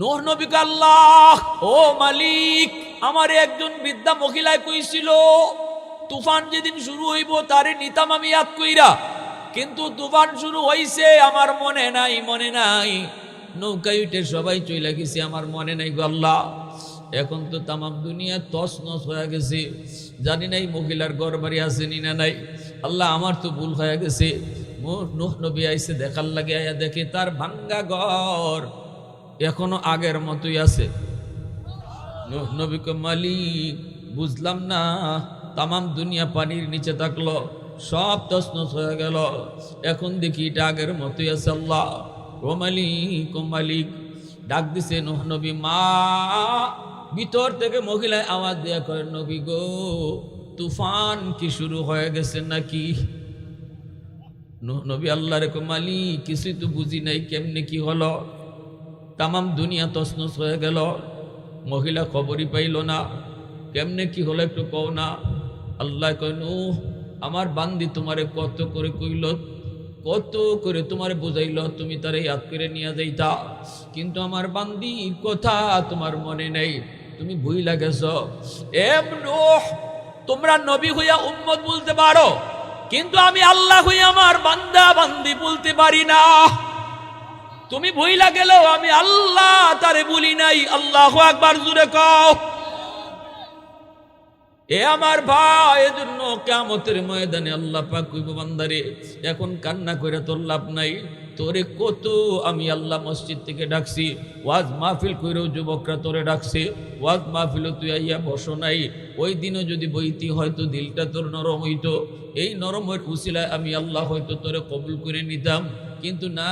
নোহ নবীকে আল্লাহ, ও মালিক, আমার একজন বৃদ্ধা মহিলায় কইছিল, তুফান যেদিন শুরু হইব তারে নিতাম আমি ইয়াদ কইরা। কিন্তু তুফান শুরু হইছে, আমার মনে নাই মনে নাই। নৌকায় উঠে সবাই চলে গেছে, আমার মনে নাই গো আল্লাহ। এখন তো তামাম দুনিয়া তস নস হয়ে গেছে। জানি নাই মহিলার ঘর বাড়ি আসেনি না নাই। আল্লাহ, আমার তো ভুল হয়ে গেছে। মোর নোহ নবী আইসে দেখার লাগে, আয়া দেখে তার ভাঙ্গা ঘর। এখনও আগের মতোই আছে। নোহ নবী মালিক বুঝলাম না, তামাম দুনিয়া পানির নিচে থাকল, সব তসনস হয়ে গেল। এখন দেখি এটা আগের মতোই আছে আল্লাহ। ও মালিক ও মালিক, ডাক দিছে নোহ নবী, মা, ভিতর থেকে মহিলায় আওয়াজ দেয়া করে, নবী গো, তুফান কি শুরু হয়ে গেছে নাকি? নবী আল্লাহ রেখো মালি কিছুই তো বুঝি নাই, কেমনে কি হলো? তামাম দুনিয়া তসনস হয়ে গেল। মহিলা খবরই পাইল না। কেমনে কি হলো একটু কও না। আল্লাহ কইন আমার বান্দি তোমারে কত করে কইল, কত করে তোমারে বুঝাইল, তুমি তারে ইয়াদ করে নিয়ে যাইতা। কিন্তু আমার বান্দির কথা তোমার মনে নেই। তুমি ভুইলা গেছ। এম তোমরা নবী হইয়া উম্মত বলতে পারো, কিন্তু আমি আল্লাহ হইয়া আমার বান্দা বান্দি বলতে পারি না। তুমি ভুইলা গেলেও আমি আল্লাহ তারে বলি নাই। আল্লাহ একবার জুড়ে কও। এ আমার ভাই, এজন্য কেমতের ময়দানে আল্লাহ পাক কইব, বান্দারে, এখন কান্না করে তোর লাভ নাই। তোরে কত আমি আল্লাহ মসজিদ থেকে ডাকছি, ওয়াজ মাহফিল কইরেও যুবকরা তোরে ডাকছে, ওয়াজ মাহফিলও তুই আইয়া বসো নাই। ওই দিনও যদি বইতি হয়তো দিলটা তোর নরম হইতো। এই নরমের উসিলায় আমি আল্লাহ হয়তো তোরে কবুল করে নিতাম। কিন্তু না,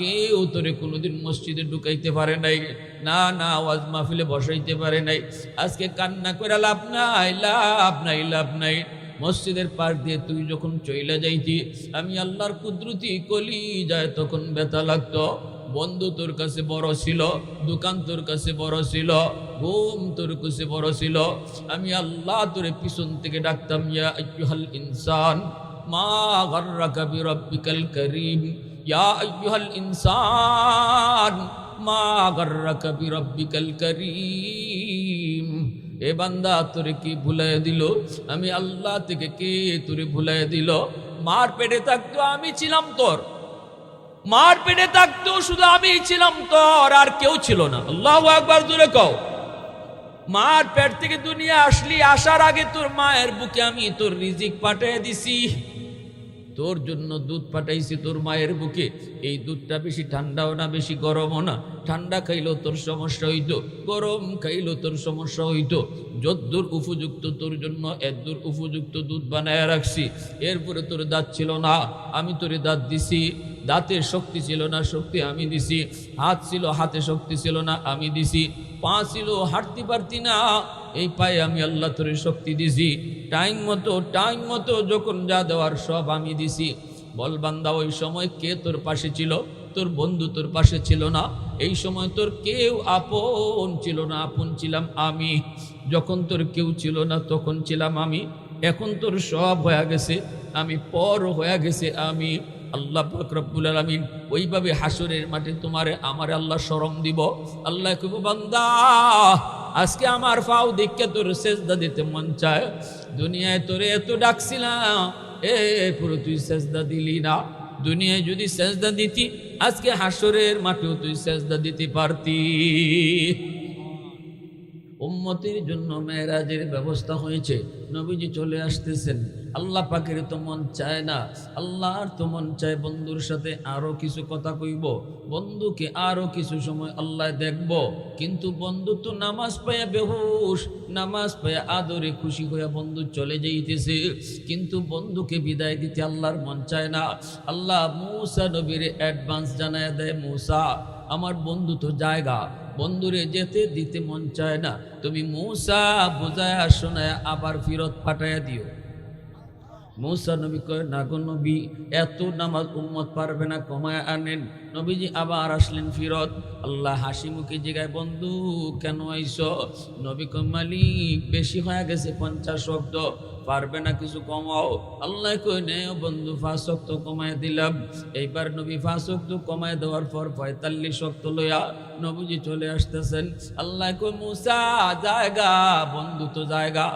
কেউ তোরে কোনোদিন মসজিদে ঢুকাইতে পারে নাই, না না আওয়াজ মাহফিলে বসাইতে পারে নাই। আজকে কান্না করে লাভ নাই লাভ নাই লাভ নাই। মসজিদের পার দিয়ে তুই যখন চইলা যাইতি, আমি আল্লাহর কুদরতি কলি যায় তখন ব্যথা লাগতো। বন্ধু তোর কাছে বড় ছিল, দোকান তোর কাছে বড় ছিল, ঘুম তোর কাছে বড় ছিল। আমি আল্লাহ তোরে পিছন থেকে ডাকতাম, ইয়া ইনসান, মা গাররাকা বিরাব্বিকাল করিম ইয়া ইনসান এ বান্দা, তোরে কি আমি আল্লাহ থেকে কে তোরে ভুলাই দিল? মার পেটে থাকতো আমি ছিলাম তোর। মার পেটে থাকতো শুধু আমি ছিলাম তোর, আর কেউ ছিল না। আল্লাহ একবার দূরে কও। মার পেট থেকে দুনিয়া আসলি, আসার আগে তোর মায়ের বুকে আমি তোর রিজিক পাঠিয়ে দিছি। তোর জন্য দুধ পাঠাইছি তোর মায়ের বুকে। এই দুধটা বেশি ঠান্ডাও না, বেশি গরমও না। ঠান্ডা খাইলেও তোর সমস্যা হইতো, গরম খাইলেও তোর সমস্যা হইতো। যদ্দূর উপযুক্ত তোর জন্য, এদ্দূর উপযুক্ত দুধ বানায় রাখছি। এরপরে তোর দাঁত ছিল না, আমি তোরে দাঁত দিছি। দাঁতের শক্তি ছিল না, শক্তি আমি দিছি। হাত ছিল, হাতে শক্তি ছিল না, আমি দিছি। পা ছিল, হাঁটতে পারতি না। এই পায়ে আমি আল্লাহ তোর শক্তি দিছি। টাইম মতো টাইম মতো যখন যা দেওয়ার সব আমি দিছি। বল বান্দা, ওই সময় কে তোর পাশে ছিল? তোর বন্ধু তোর পাশে ছিল না? এই সময় তোর কেউ আপন ছিল না, আপন ছিলাম আমি। যখন তোর কেউ ছিল না, তখন ছিলাম আমি। এখন তোর সব হয়ে গেছে, আমি পর হয়ে গেছে আমি। আল্লাহ পাক রব্বুল আলামিন ওইভাবে হাসরের মাঠে তোমারে, আমার আল্লাহ শরম দিব। আল্লাহ বান্দা আজকে আমার ফাও দেখকে তোর সেজদা দিতে মন চায়। দুনিয়ায় তোরে এত ডাকছিলাম, এ, পুরো তুই সেজদা দিলি না। দুনিয়ায় যদি সেজদা দিতি, আজকে হাসরের মাঠেও তুই সেজদা দিতে পারতি। উম্মতির জন্য মেয়েরাজের ব্যবস্থা হয়েছে। নবীজি চলে আসতেছেন। আল্লাহ পাকের তো মন চায় না। আল্লাহর তো মন চায় বন্ধুর সাথে আরও কিছু কথা কইব। বন্ধুকে আরও কিছু সময় আল্লাহ দেখব। কিন্তু বন্ধু তো নামাজ পায়া বেহুশ। নামাজ পায়া আদরে খুশি হইয়া বন্ধু চলে যাইতেছে। কিন্তু বন্ধুকে বিদায় দিতে আল্লাহর মন চায় না। আল্লাহ মূসা নবীর অ্যাডভান্স জানায় দেয়, মূসা, আমার বন্ধু তো জায়গা। বন্ধুরে যেতে দিতে মন চায় না। তুমি মূসা বোঝায় শোনায় আবার ফিরত পাঠাইয়া দিও। মৌসা নবী কয়, না গো নবী, এত নামাজ উম্মত পারবে না, কমায় আনেন। নবীজি আবার আসলেন ফিরত। আল্লাহ হাসি মুখে জিগায়, বন্ধু, কেন আইস? নবী মালিক, বেশি হয়ে গেছে পঞ্চাশ শব্দ পারবে না কিছু কমাও। আল্লাহ কই নে বন্ধু, পাঁচ শক্ত কমায় দিলাম। এইবার নবী পাঁচ শক্ত কমায় দেওয়ার পর পঁয়তাল্লিশ শক্ত লইয়া নবীজি চলে আসতেছেন। আল্লাহ কই, মুসা, জায়গা, বন্ধু তো জায়গা।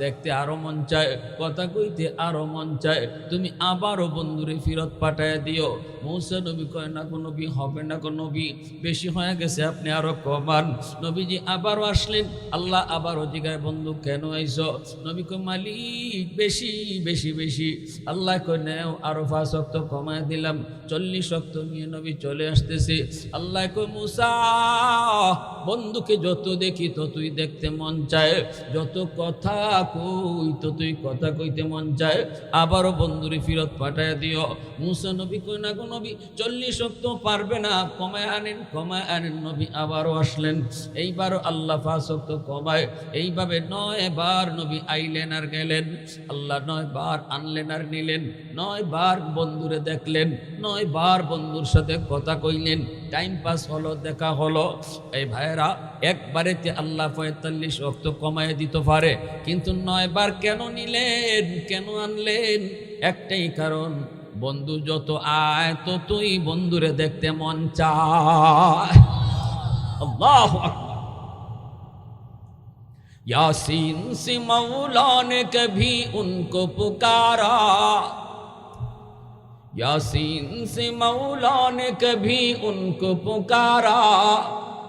দেখতে আরও মন চায়, কথা কইতে আরও মন চায়। তুমি আবারও বন্ধুরে ফিরত পাঠায় দিও। মৌসা নবী কয়, না কোনো নবী, হবে না কোনো নবী। বেশি হয়ে গেছে, আপনি আরও কমান। নবীজি আবারও আসলেন। আল্লাহ আবারও জিগায়, বন্ধু, কেন আইস? নবী কয়, মালিক বেশি বেশি বেশি। আল্লাহ নেও, আরও পাঁচ শক্ত কমায় দিলাম। চল্লিশ শক্ত নিয়ে নবী চলে আসতেছে। আল্লাহ কয়, মুসা, বন্ধুকে যত দেখি ততই দেখতে মন চায়। যত কথা কই ততই কথা কইতে মন চায়। আবারও বন্ধুরে ফিরত পাঠায় দিও। মুসা নবী কই না গো নবী, চল্লিশ শক্ত পারবে না। কমায় আনেন কমায় আনেন। নবী আবারও আসলেন। এইবারও আল্লাহ ফাঁসক্ত কমায়। এইভাবে নয় বার নবী আইলেন আর গেলেন। আল্লাহ নয় বার আনলেন আর নিলেন, নয় বার বন্ধুরে দেখলেন, নয় বার বন্ধুর সাথে কথা কইলেন, টাইম পাস হলো, দেখা হলো। এই ভাইয়েরা, একবারেতে আল্লাহ পঁয়তাল্লিশ অক্ত কমায় দিতে পারে, কিন্তু নয় বার কেন নিলেন, কেন আনলেন? একটাই কারণ, বন্ধু যত আয়, ততই বন্ধুরে দেখতে মন চায়। আল্লাহ یاسین سے مولا نے کبھی ان کو پکارا۔ یاسین سے مولا نے کبھی ان کو پکارا۔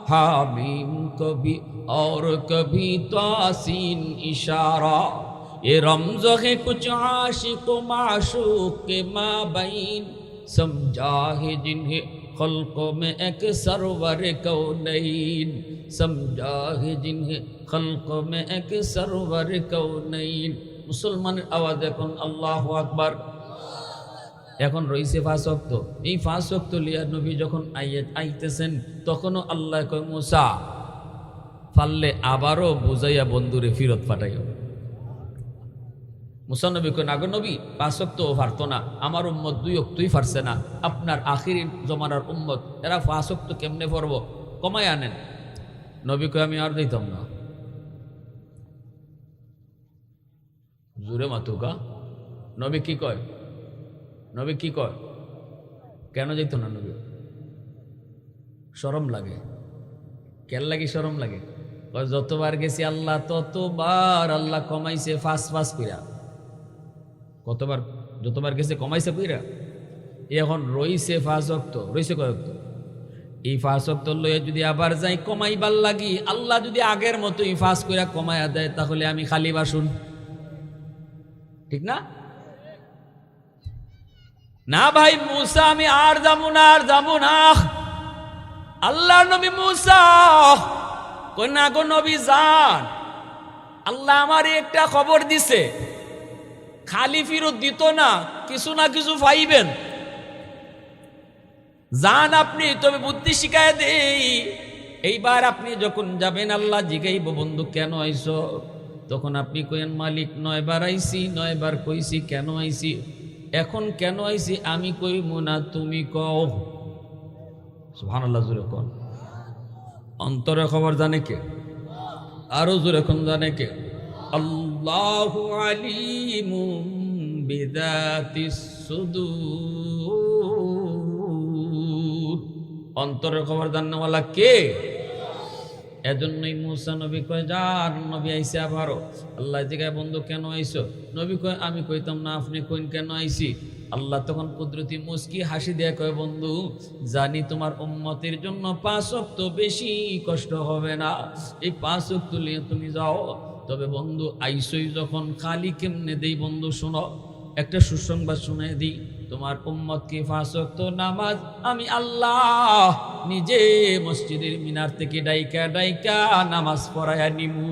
حامیم کبھی اور کبھی توسین اشارہ۔ یہ رمز ہے کچھ عاشق و معشوق کے مابین۔ سمجھا ہے جنہیں خلقوں میں ایک سرور کونین সমঝা জিনহে খলক মে এক সরোবর কৌনাইন মুসলমানের আওয়াজ এখন আল্লাহ আকবার এখন রয়েছে ফাঁসক্ত এই ফাঁসক্ত লিয়া নবী যখন আইতেছেন তখনও আল্লাহ কয় মুসা পারলে আবারও বুঝাইয়া বন্ধুরে ফিরত পাঠাইও মুসানবী কয় নাগর নবী পাঁচক্তও পারতো না আমার উম্মত দুই অক্তই পারছে না আপনার আখির জমানার উম্মত এরা পাঁচক্ত কেমনে পড়ব কমায় আনেন নবী কয় আমি আর দিতাম না। জুড়ে মাতুকা নবী কি কয়? নবী কি কয়? কেন যেত না নবী? সরম লাগে। কেন লাগে সরম লাগে? যতবার গেছি আল্লাহ, ততবার আল্লাহ কমাইছে ফাঁস ফাঁস কইরা। কতবার, যতবার গেছে কমাইছে কইরা। এখন রইছে ফাঁস অক্ত, রইছে কয়ক্ত এই ফাঁস অক্ত লয়ে যদি আবার যাই, কমাইবার লাগি। আল্লাহ যদি আগের মতোই ফাঁস কইরা কমাইয়া দেয়, তাহলে আমি খালি বাসুন। ঠিক না? না ভাই, মুসা, আমি আর যাব না, আর যাব না। আল্লাহ নবী মুসা, কন্যা গো নবী যান আল্লাহ আমার একটা খবর দিছে। খালি ফিরত দিত না, কিছু না কিছু পাইবেন। যান আপনি, তবে বুদ্ধি শিখায় দেই। এইবার আপনি যখন যাবেন, আল্লাহ জিগাইব, বন্ধু, কেন আইছো তখন আপনি কইেন মালিক, নয়বার আইছি নয়বার কইছি, কেন আইছি এখন কেন আইছি আমি কইব না, তুমি কও। সুবহানাল্লাহ জুড়ে কোন। অন্তরে খবর জানে কে? আরও জোরে কোন, জানে কে? আল্লাহ আলিমুম বিদাতিস সুদূর। অন্তরের খবর জাননেওয়ালা কে? এজন্যই মুসা নবী কয় যার নবী আইসে আবারও আল্লাহ জিগায়, বন্ধু, কেন আইসো নবী কয়, আমি কইতাম না, আপনি কইন, কেন আইসি আল্লাহ তখন কুদরতি মুস্কি হাসি দিয়ে কয়, বন্ধু, জানি তোমার উম্মতের জন্য পাঁচ তো বেশি কষ্ট হবে না। এই পাঁচ নিয়ে তুমি যাও। তবে বন্ধু, আইসই যখন, খালি কেমনে দেই বন্ধু, শোনো। একটা সুসংবাদ শুনে দিই। তোমার উম্মতকে ফাঁসক্ত নামাজ আমি আল্লাহ নিজে মসজিদের মিনার থেকে ডাইকা ডাইকা নামাজ পড়ায়া নিমু।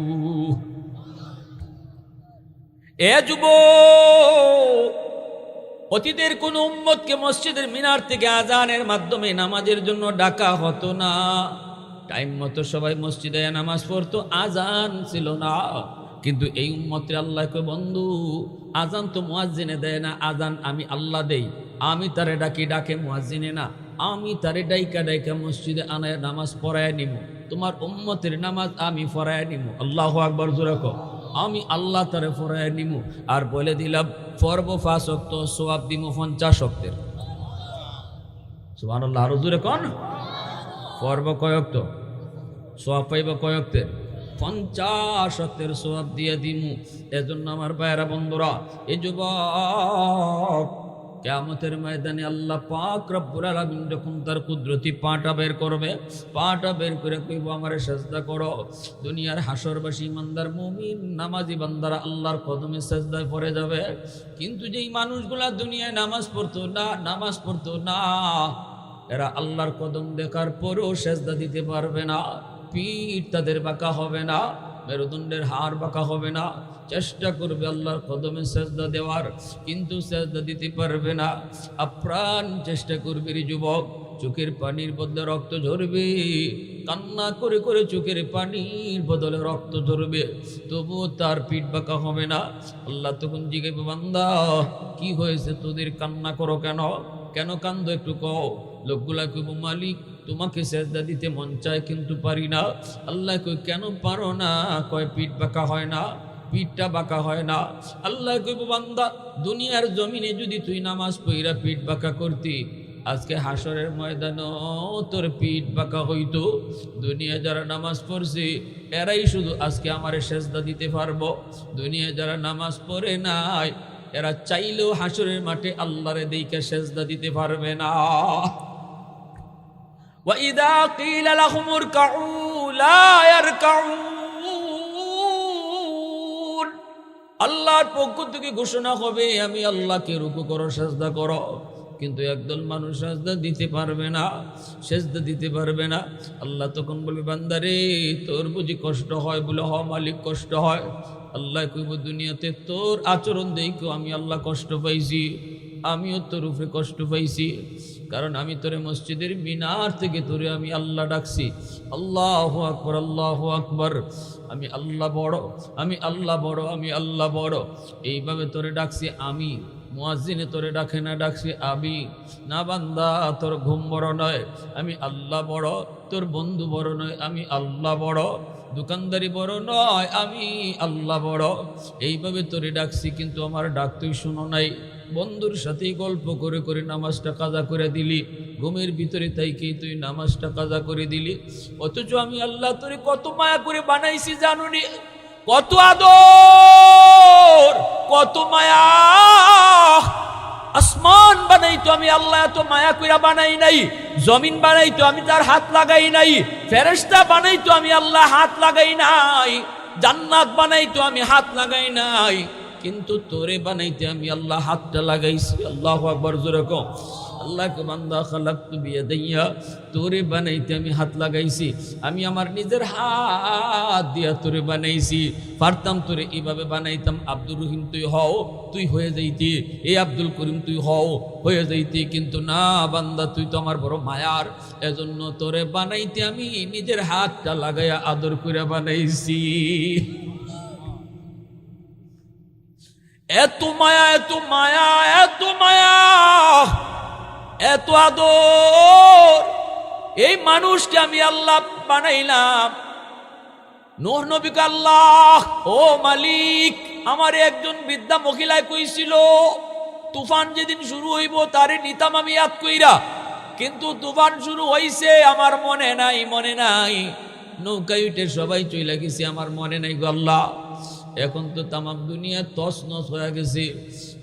এ যুব অতীতের কোন উম্মতকে মসজিদের মিনার থেকে আজানের মাধ্যমে নামাজের জন্য ডাকা হতো না। টাইম মতো সবাই মসজিদে নামাজ পড়তো, আজান ছিল না। কিন্তু এই উম্মতে আল্লাহকে বন্ধু আজান তো মুয়াজ্জিনে দেয় না আজান আমি আল্লাহ দেই। আমি তারে ডাকি, ডাকে মুয়াজ্জিনে না। আমি তারে ডাইকা ডাইকা মসজিদে আনায় নামাজ পড়ায় নিব তোমার উম্মতের নামাজ আমি পড়ায় নিব আল্লাহ আকবর জোরাক আমি আল্লাহ তারে ফরায় নিব আর বলে দিলাম, পর্ব ফাঁসক্ত সোয়াব দিমু পঞ্চাশ অক্তের। সুবান আল্লাহ আরও জোরে কন। পর্ব কয়ক্ত সোয়াব পাইব কয়ক্তের পঞ্চাশ সোয়াব দিয়ে দিমু। এজন্য আমার ভাইয়েরা বন্ধুরা এই যুবক, কেয়ামতের ময়দানে আল্লাহ পাক রব্বুল আলামিন যখন তার কুদরতি পাটা বের করবে, পাটা বের করে কইব, আমারে সেজদা করো। দুনিয়ার হাসরবাসী, ইমানদার, মুমিন, নামাজি বান্দারা আল্লাহর কদমে সেজদায় পড়ে যাবে। কিন্তু যেই মানুষগুলা দুনিয়ায় নামাজ পড়তো না, নামাজ পড়তো না, এরা আল্লাহর কদম দেখার পরেও সেজদা দিতে পারবে না। পিঠ তাদের বাঁকা হবে না, মেরুদণ্ডের হাড় বাঁকা হবে না। চেষ্টা করবে আল্লাহর কদমে সেজদা দেওয়ার, কিন্তু সেজদা দিতে পারবে না। আপ্রাণ চেষ্টা করবে যুবক, চোখের পানির বদলে রক্ত ঝরবে। কান্না করে করে চোখের পানির বদলে রক্ত ঝরবে। তবুও তার পিঠ বাঁকা হবে না। আল্লাহ তখন জিগাইবে বান্দা, কি হয়েছে তোদের কান্না করো কেন? কেন কান্দ একটু কও। লোকগুলা কইব, মালিক তোমাকে সেজদা দিতে মন চায় কিন্তু পারি না। আল্লাহ কই কেন পারো না? কয়, পিঠ বাঁকা হয় না, পিঠটা বাঁকা হয় না। আল্লাহ কইব বান্দা, দুনিয়ার জমিনে যদি তুই নামাজ পইরা পিঠ বাঁকা করতি, আজকে হাসরের ময়দান তোর পিঠ বাঁকা হইতো। দুনিয়া যারা নামাজ পড়ছে, এরাই শুধু আজকে আমারে সেজদা দিতে পারব। দুনিয়া যারা নামাজ পড়ে নাই, এরা চাইলেও হাসরের মাঠে আল্লাহরে দেইকে সেজদা দিতে পারবে না। وإذا قيل لهم اركعوا لا يركعون আল্লাহর পক্ষ থেকে ঘোষণা হবে আমি আল্লাহকে রুকু করো সাজদা করো কিন্তু একদল মানুষ সাজদা দিতে পারবে না সেজদা দিতে পারবে না আল্লাহ তখন বলবে বান্দারে তোর বুঝি কষ্ট হয় বলে হ মালিক কষ্ট হয় আল্লাহ কইব দুনিয়াতে তোর আচরণ দেখো আমি আল্লাহ কষ্ট পাইছি আমিও তোর উপরে কষ্ট পাইছি। কারণ আমি তোরে মসজিদের মিনার থেকে তোরে আমি আল্লাহ ডাকছি। আল্লাহ আকবর আল্লাহ আকবর। আমি আল্লাহ বড়, আমি আল্লাহ বড়, আমি আল্লাহ বড়। এইভাবে তোরে ডাকছি আমি। মুয়াজ্জিনে তোরে ডাকে না, ডাকছি আমি। না বান্দা, তোর ঘুম বড় নয়, আমি আল্লাহ বড়। তোর বন্ধু বড় নয়, আমি আল্লাহ বড়। দোকানদারি বড় নয়, আমি আল্লাহ বড়। এইভাবে তোরে ডাকছি, কিন্তু আমার ডাক তুই শুনো নাই। বন্ধুর সাথেই গল্প করে করে নামাজটা কাজা করে দিলি। ঘুমের ভিতরে তাইকেই তুই নামাজটা কাজা করে দিলি। অথচ আমি আল্লাহ তোরে কত মায়া করে বানাইছি, জানুনি? কত আদর, কত মায়া। আসমান বানাই তো আমি আল্লাহ এত মায়া কইরা বানাই নাই। জমিন বানাই তো আমি তার হাত লাগাই নাই। ফেরেস্তা বানাই তো আমি আল্লাহ হাত লাগাই নাই। জান্নাত বানাই তো আমি হাত লাগাই নাই। কিন্তু তোরে বানাইতে আমি আল্লাহ হাতটা লাগাইছি। আল্লাহ আকবর যেরকম আল্লাহকে বান্দা খালাক বিয়ে দিয়া তোরে বানাইতে আমি হাত লাগাইছি। আমি আমার নিজের হাত দিয়া তোরে বানাইছি। পারতাম তোরে এইভাবে বানাইতাম। আব্দুর রহিম, তুই হও, তুই হয়ে যাইতি। এ আব্দুল করিম, তুই হও, হয়ে যাইতি। কিন্তু না, বান্দা, তুই তো আমার বড় মায়ার। এজন্য তোরে বানাইতে আমি নিজের হাতটা লাগাইয়া আদর করে বানাইছি। এত মায়া এত মায়া এত মায়া, এত আদর। এই মানুষকে আমি আল্লাহ বানাইলাম। নোহ নবিক আল্লাহ, ও মালিক, আমার একজন বৃদ্ধা মহিলায় কইছিল, তুফান যেদিন শুরু হইব তারে নিতাম আমি ইয়াদ কইরা। কিন্তু তুফান শুরু হইছে, আমার মনে নাই মনে নাই। নৌকায় উঠে সবাই চইলা গেছি, আমার মনে নাই গো আল্লাহ। এখন তো তামাম দুনিয়া তস নস হয়ে গেছে।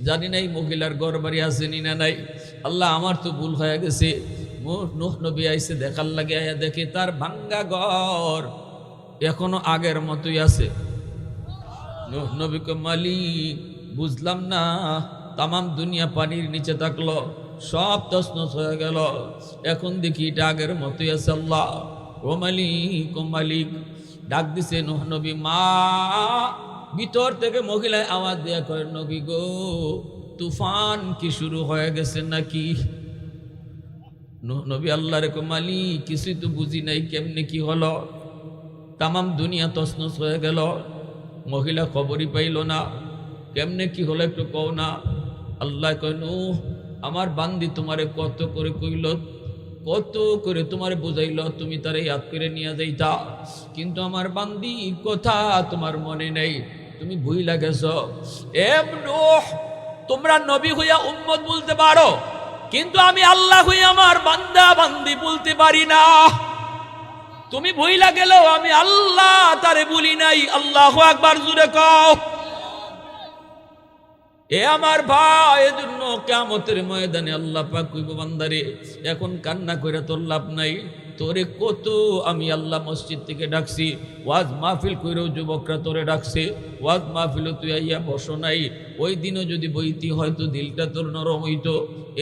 জানি নাই মহিলার ঘর বাড়ি আসেনি না নাই। আল্লাহ আমার তো ভুল হয়ে গেছে। নোহ নবী আইসে দেখার লাগে আয়া দেখে তার ভাঙ্গা ঘর এখনও আগের মতোই আছে। নোহ নবীকে মালিক, বুঝলাম না, তামাম দুনিয়া পানির নিচে থাকল, সব তসনস হয়ে গেল। এখন দেখি এটা আগের মতোই আছে আল্লাহ। ও মালিক ও মালিক, ডাক দিছে নোহ নবী, মা ভিতর থেকে মহিলায় আওয়াজ দেয়া করে নবী গো, তুফান কি শুরু হয়ে গেছে নাকি? নবী আল্লাহ রেখো মালি কিছুই তো বুঝি নাই কেমনে কি হলো। তামাম দুনিয়া তসনস হয়ে গেল। মহিলা খবরই পাইল না। কেমনে কি হলো একটু কও না। আল্লাহ কইন আমার বান্দি তোমারে কত করে কইল, কত করে তোমারে বুঝাইল, তুমি তারে ইয়াদ করে নিয়ে যাইতা। কিন্তু আমার বান্দি কথা তোমার মনে নেই। তুমি ভুইলা গেছ এ নূহ, তোমরা নবী হইয়া উম্মত বলতে পারো, কিন্তু আমি আল্লাহ হইয়া আমার বান্দা বান্দি বলতে পারি না। তুমি ভুইলা গেলেও আমি আল্লাহ তারে বলি নাই, আল্লাহ একবার জুড়ে কও। এ আমার ভাই, এজন্য কেমতের ময়দানে আল্লাহ পাক বান্দারে, এখন কান্না করে তোর লাভ নাই। তোরে কত আমি আল্লাহ মসজিদ থেকে ডাকছি, ওয়াজ মাহফিল কইরেও যুবকরা তোরে ডাকছে, ওয়াজ মাহফিলও তুই আইয়া বসো নাই, ওই দিনও যদি বইতি হয়তো দিলটা তোর নরম হইতো।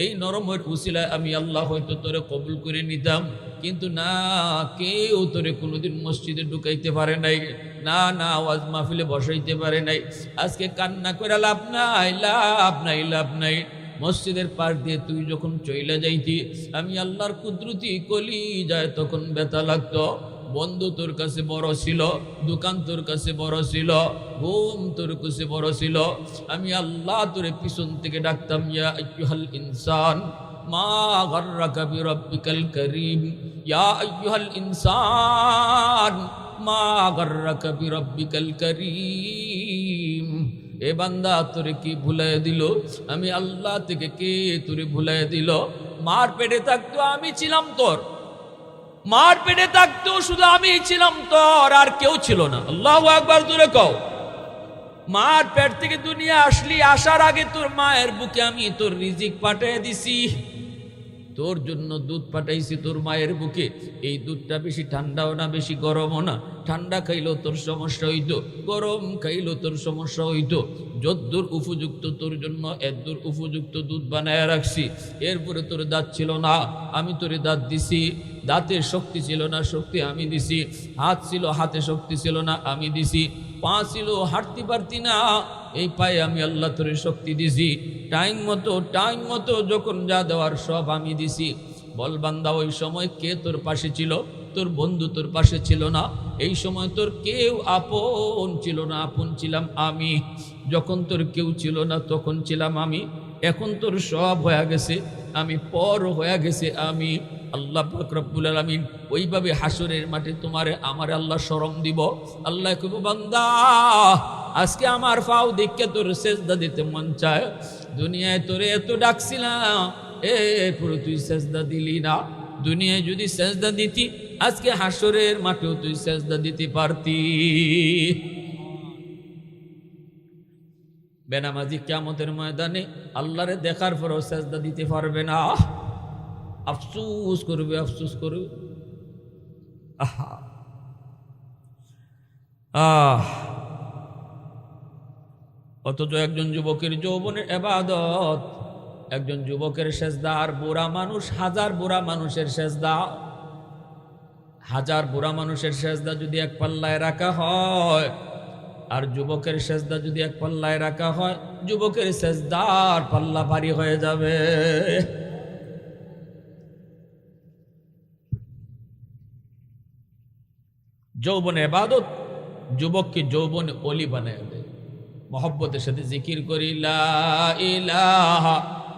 এই নরমের উসিলায় আমি আল্লাহ হয়তো তোরে কবুল করে নিতাম, কিন্তু না, কেউ তোরে কোনোদিন মসজিদে ঢুকাইতে পারে নাই, না না আওয়াজ মাহফিলে বসাইতে পারে নাই। আজকে কান্না করে লাভ নাই লাভ নাই লাভ নাই। মসজিদের পার দিয়ে তুই যখন চইলা যাইতি, আমি আল্লাহর কুদরতি কলি যায় তখন ব্যথা লাগতো। বন্ধু তোর কাছে বড় ছিল, দোকান তোর কাছে বড় ছিল, ঘুম তোর কাছে বড় ছিল। আমি আল্লাহ তোরে পিছন থেকে ডাকতাম, ইয়া ইনসান, মা ইয়া ইনসান, মা করিম। এ বান্দা, তোরে কি ভুলাই দিল? আমি আল্লাহ থেকে কে তোরে ভুলাই দিল? মার পেটে থাকতো আমি ছিলাম তোর। মার পেটে থাকতো শুধু আমি ছিলাম তোর, আর কেউ ছিল না। আল্লাহ একবার দূরে কও। মার পেট থেকে দুনিয়া আসলি, আসার আগে তোর মায়ের বুকে আমি তোর রিজিক পাঠিয়ে দিছি। তোর জন্য দুধ পাঠাইছি তোর মায়ের বুকে। এই দুধটা বেশি ঠান্ডাও না, বেশি গরমও না। ঠান্ডা খাইলেও তোর সমস্যা হইতো, গরম খাইলেও তোর সমস্যা হইতো। যদ্দূর উপযুক্ত তোর জন্য, এদ্দূর উপযুক্ত দুধ বানায় রাখছি, এরপরে তোর দাঁত ছিল না, আমি তোরে দাঁত দিছি। দাঁতের শক্তি ছিল না, শক্তি আমি দিছি। হাত ছিল, হাতে শক্তি ছিল না, আমি দিছি। পা ছিল, হাঁটতে পারতি না, এই পায়ে আমি আল্লাহ তোরে শক্তি দিছি। টাইম মতো টাইম মতো যখন যা দেওয়ার সব আমি দিছি। বলবান্দা ওই সময় কে তোর পাশে ছিল? তোর বন্ধু তোর পাশে ছিল না? এই সময় তোর কেউ আপন ছিল না, আপন ছিলাম আমি। যখন তোর কেউ ছিল না, তখন ছিলাম আমি। এখন তোর সব হয়ে গেছে, আমি পর হয়ে গেছে আমি। আল্লাহ পাক রব্বুল আলামিন ওইভাবে হাসরের মাঠে তোমারে, আমার আল্লাহ শরম দিব। আল্লাহ কইব, বান্দা, আজকে আমার ফাও দেখকে তোর সেজদা দিতে মন চায়। দুনিয়ায় তোরে এত ডাকছিলাম, এ পুরো তুই সেজদা দিলি না। দুনিয়ায় যদি সেজদা দিতি, আজকে হাসরের মাঠেও তুই সেজদা দিতে পারতি। বেনামাজি কিয়ামতের ময়দানে আল্লাহরে দেখার পরও সেজদা দিতে পারবে না। আফসুস করবে আফসুস করবে। আহা। আহ। অথচ একজন যুবকের যৌবনের এবাদত একজন যুবকের সেজদা আর বুড়া মানুষ, হাজার বুড়া মানুষের সেজদা। হাজার বুড়া মানুষের সেজদা যদি এক পাল্লায় রাখা হয়, আর যুবকের সেজদা যদি এক পাল্লায় রাখা হয়, যুবকের সেজদার পাল্লা ভারী হয়ে যাবে। যৌবনে এবাদত, যুবককে যৌবনে অলি বানায় দেয়। মহব্বতের সাথে জিকির করি, লা ইলাহা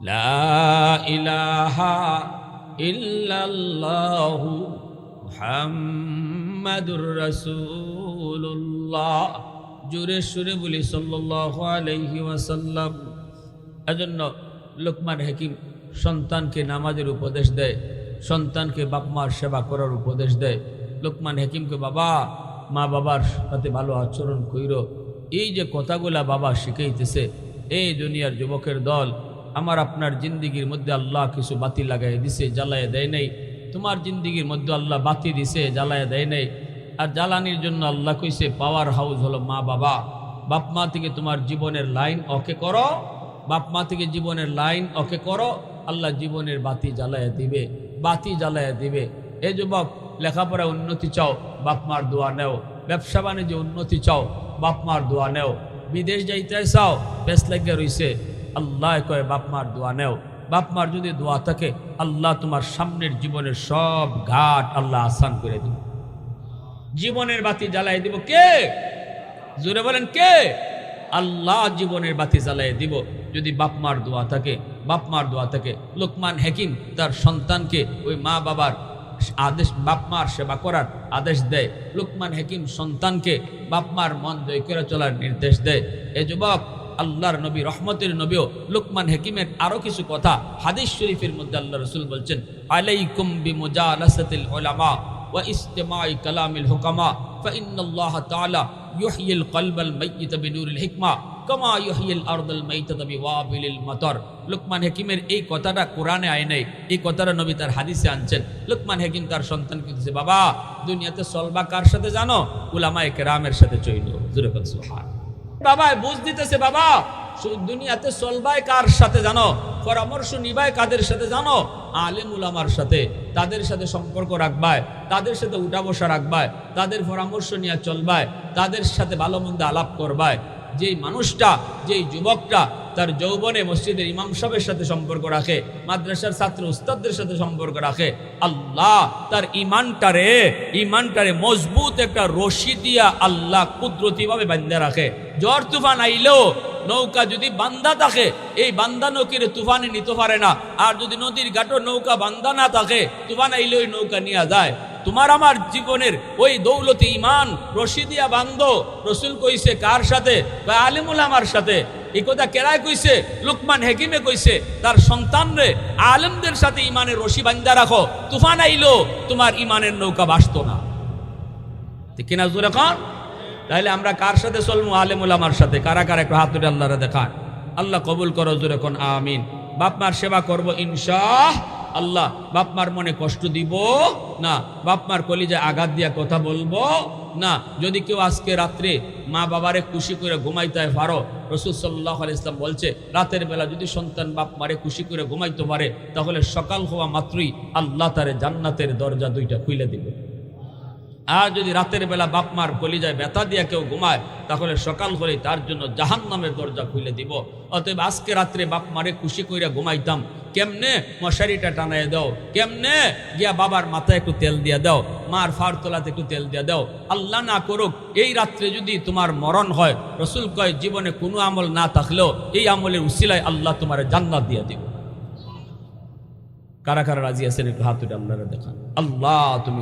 لا إله إلا الله محمد رسول الله জোরে সুরে বলি সাল্লাল্লাহু আলাইহি ওয়াসাল্লাম এজন্য লোকমান হাকিম সন্তানকে নামাজের উপদেশ দেয় সন্তানকে বাপ মার সেবা করার উপদেশ দেয় লোকমান হাকিমকে বাবা মা বাবার সাথে ভালো আচরণ কইর এই যে কথাগুলা বাবা শিখাইতেছে এই দুনিয়ার যুবকের দল আমার আপনার জিন্দিগির মধ্যে আল্লাহ কিছু বাতি লাগাই দিছে, জ্বালায় দেয় নাই। তোমার জিন্দিগির মধ্যে আল্লাহ বাতি দিছে, জ্বালায় দেয় নাই। আর জ্বালানির জন্য আল্লাহ কইছে পাওয়ার হাউস হলো মা বাবা। বাপ মা থেকে তোমার জীবনের লাইন ওকে করো। বাপ মা থেকে জীবনের লাইন ওকে করো। আল্লাহ জীবনের বাতি জ্বালায় দিবে, বাতি জ্বালায় দিবে। এই যুবক লেখাপড়া উন্নতি চাও, বাপ মার দোয়া নেও। ব্যবসা বাণিজ্যে উন্নতি চাও, বাপ মার দোয়া নেও। বিদেশ যাইতে চাও, বেশ লাগে রইছে। আল্লাহ কয়, বাপ মার দোয়া নেও। বাপ মার যদি দোয়া থাকে, আল্লাহ তোমার সামনের জীবনের সব ঘাট আল্লাহ আসান করে দিবে। জীবনের বাতি জ্বালাই দিব কে? জোরে বলেন, কে? আল্লাহ জীবনের বাতি জ্বালাই দিব। যদি বাপ মার দোয়া থাকে, বাপ মার দোয়া থাকে, লোকমান হাকিম তার সন্তানকে ওই মা বাবার আদেশ, বাপ মার সেবা করার আদেশ দেয়। লোকমান হাকিম সন্তানকে বাপ মার মন জয় করে চলার নির্দেশ দেয়। এ যুবক আল্লাহর নবী রহমতের নবীও লোকমান হাকিমের আরো কিছু কথা হাদিস শরীফের মধ্যে আল্লাহ রসুল বলছেন আলাইকুম বিমুজালাসাতিল উলামা واستماع كلام الحكماء فإن الله تعالى يحيي القلب الميت بنور الحكمة كما يحيي الأرض الميتة بوابل المطر লোকমান হাকিমের এই কথাটা কোরআনে আয় নাই এই কথাটা নবী তার হাদিসে আনছেন লোকমান হাকিম তার সন্তানকে দিচ্ছে বাবা দুনিয়াতে সলবা কার সাথে জানো উলামায়ে কেরামের সাথে চইল জুরে বল সুবহান বাবা বুঝ দিতেছে, বাবা দুনিয়াতে চলবাই কার সাথে জানো? পরামর্শ নিবায় কাদের সাথে জানো? আলেম উলামার সাথে। তাদের সাথে সম্পর্ক রাখবায়, তাদের সাথে উঠা বসা রাখবায়, তাদের পরামর্শ নিয়ে চলবায়, তাদের সাথে ভালো মন্দ আলাপ করবায়। যেই মানুষটা, যেই যুবকটা তার যৌবনে মসজিদের ইমাম সাহেবের সাথে সম্পর্ক রাখে, মাদ্রাসার ছাত্র উস্তাদদের সাথে সম্পর্ক রাখে, আল্লাহ তার ইমানটারে ইমানটারে মজবুত একটা রশি দিয়া আল্লাহ কুদরতিভাবে বান্ধা রাখে। জ্বর তুফান আইলেও নৌকা যদি বান্দা থাকে, এই বান্দা নৌকিরে তুফানে নিতে পারে না। আর যদি নদীর ঘাটো নৌকা বান্দা না থাকে, তুফান আইলে ওই নৌকা নিয়ে যায়। তোমার আমার জীবনের ওই দৌলতি ইমান রশিদিয়া বান্ধ। রসুল কইছে, কার সাথে? আলিমুল আমার সাথে। এই কথা কেরায় কইছে? লুকমান হেকিমে কইছে, তার সন্তান রে আলেমদের সাথে ইমানের রশি বান্দা রাখো। তুফান আইলো, তোমার ইমানের নৌকা বাসত না। ঠিক কিনা জোরে তাহলে আমরা কার সাথে চলবো আলেমুল আমার সাথে। কারা কারা একটু হাত তুলে আল্লাহরে দেখান। আল্লাহ কবুল করো জোরে কোন আমিন। বাপ মার সেবা করব ইনশাহ আল্লাহ বাপ মার মনে কষ্ট দিব? না। বাপ মার কলিজায় আঘাত দিয়া কথা বলব? না। যদি কেউ আজকে রাত্রে মা বাবারে খুশি করে ঘুমাইতে পারো, রসুল সাল্লাহ ইসলাম বলছে, রাতের বেলা যদি সন্তান বাপ মারে খুশি করে ঘুমাইতে পারে, তাহলে সকাল হওয়া মাত্রই আল্লাহ তারে জান্নাতের দরজা দুইটা খুলে দিবে। আর যদি রাতের বেলা বাপ মার কলিজায় ব্যথা দিয়া কেউ ঘুমায়, তাহলে সকাল হলে তার জন্য জাহান নামের দরজা খুলে দিব। অতএব আজকে রাত্রে বাপ মারে খুশি কইরা ঘুমাইতাম কেমনে মশারিটা টানাই দাও? কেমনে? গিয়া বাবার মাথায় একটু তেল দিয়া দাও, মার ফার তোলাতে একটু তেল দিয়া দাও। আল্লাহ না করুক, এই রাত্রে যদি তোমার মরণ হয়, রসুল কয়, জীবনে কোনো আমল না থাকলেও এই আমলের উসিলায় আল্লাহ তোমার জান্নাত দিয়ে দিব। কারা কারা রাজি আছেন, একটু হাত উঠে দেখান। আল্লাহ, তুমি